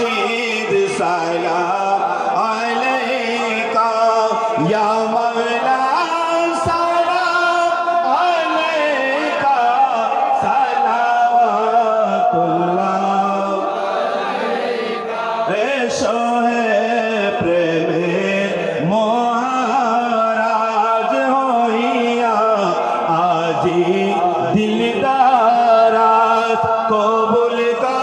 মুর্শিদ সালাম আলাইকা, ইয়া মাওলা সালাম আলাইকা, সালাওয়াতুল্লাহ। এসো হে প্রেমের মহারাজ হইয়া আজি দিলদারাত কবুল করা।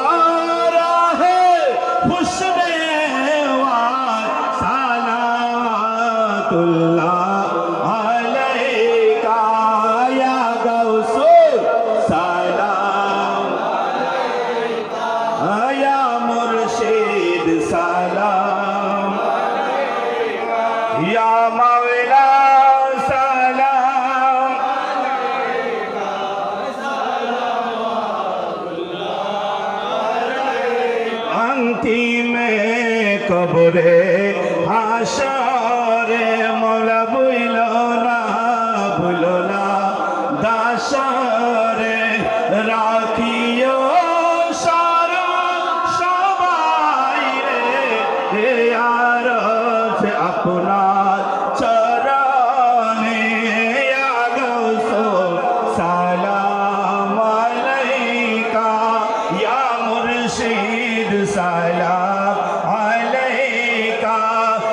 কবরে হাসরে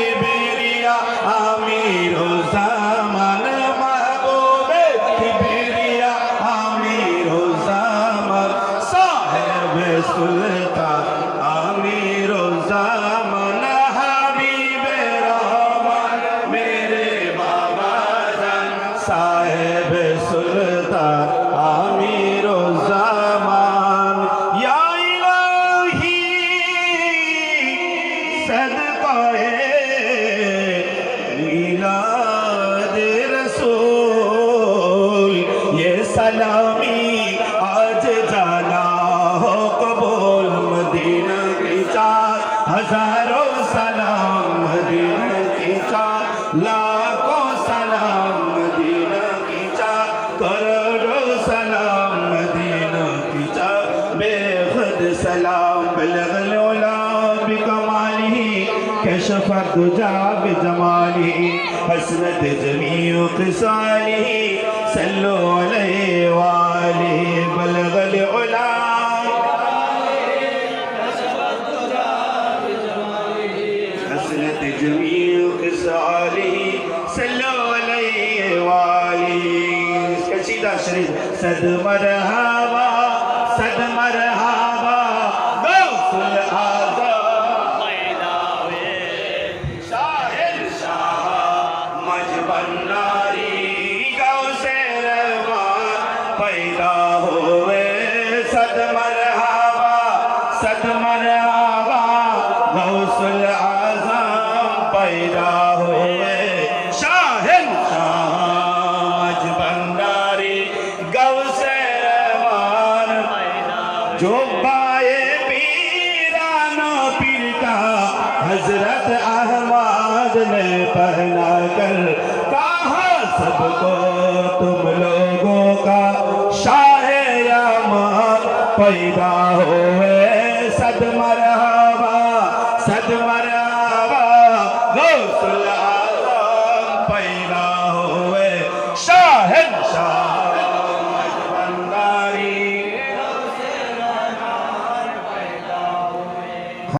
কিবরিয়া আমিরুল জামান মাহবুবে কিবরিয়া আমিরুল জামান সাহেব সুলতান আমিরুল জামান হাবিবে রহমান। মেরে বাবা জান, সাহেব সুলতান আমিরুল জামান ইয়া ইলাহি Salam, جمیل کسالی صلو علیہ وآلہ۔ اس کا سیدھا شریف، صد مرحبا صد مرحبا غوث العظم میلاوے شاہر شاہ مجبن ناری غوث پیدا ہوئے، صد مرحبا صد مرحبا۔ जो बाए पीरानो पीर का हज़रत अहमद ने पहना कर कहा, सबको तुम लोगों का शाह पैदा हुए सद मर